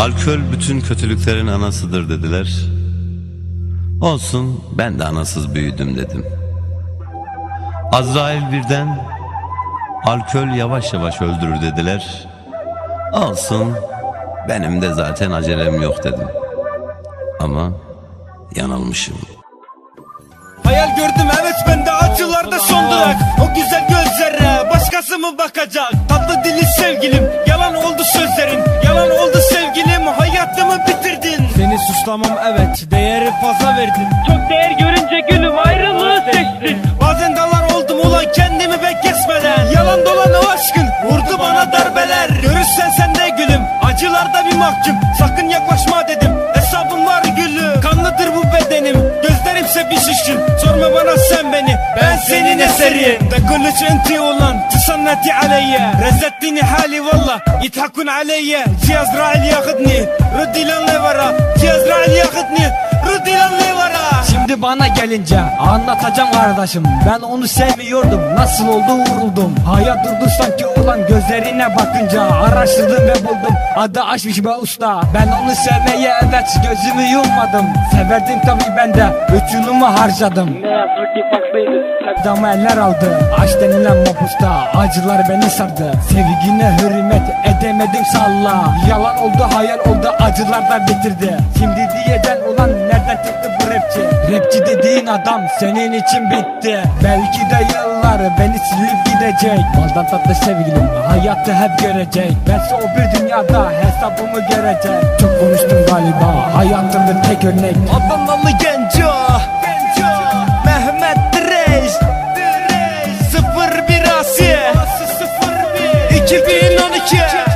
Alkol bütün kötülüklerin anasıdır dediler. Olsun ben de anasız büyüdüm dedim. Azrail birden alkol yavaş yavaş öldürür dediler. Olsun benim de zaten acelem yok dedim. Ama yanılmışım. Hayal gördüm evet ben de acılarda son durak O güzel gözlere başkası mı bakacak hayatımı bitirdin. Seni suçlamam evet değeri fazla verdin. Çok değer görünce gülüm ayrılığı seçtin. Bazen dalar oldum ulan kendimi ben kesmeden. Yalan dolan o aşkın vurdu bana darbeler. Görürsen sen de gülüm acılarda bir mahkum. Sakın yaklaşma dedim gözlerimse bir şişkin Sorma bana sen beni ben senin eserin De kılıç enti olan تصنتي علي رزتني حالي والله يضحكون علي جي ازرائيل ياخدني ردي للي ورا جي bana gelince anlatacağım kardeşim. Ben onu sevmiyordum nasıl oldu vuruldum. Hayat durdu sanki ulan gözlerine bakınca Araştırdım ve buldum. Adı aşmış be usta. Ben onu sevmeye evet gözümü yummadım. Severdim tabi ben de bütünümü harcadım. Damı eller aldı. Aşk denilen mapusta Acılar beni sardı. Sevgine hürmet edemedim salla. Yalan oldu hayal oldu acılar da bitirdi. Şimdi diyeceksin ulan nereden çıktı rapçi Rapçi dediğin adam senin için bitti. Belki de yıllar beni silip gidecek. Baldan tatlı sevgilim hayatı hep görecek. Bense o bir dünyada hesabımı görecek. Çok konuştum galiba hayatımda tek örnek. Adanalı genco Mehmet Direş. 01 Asi 2012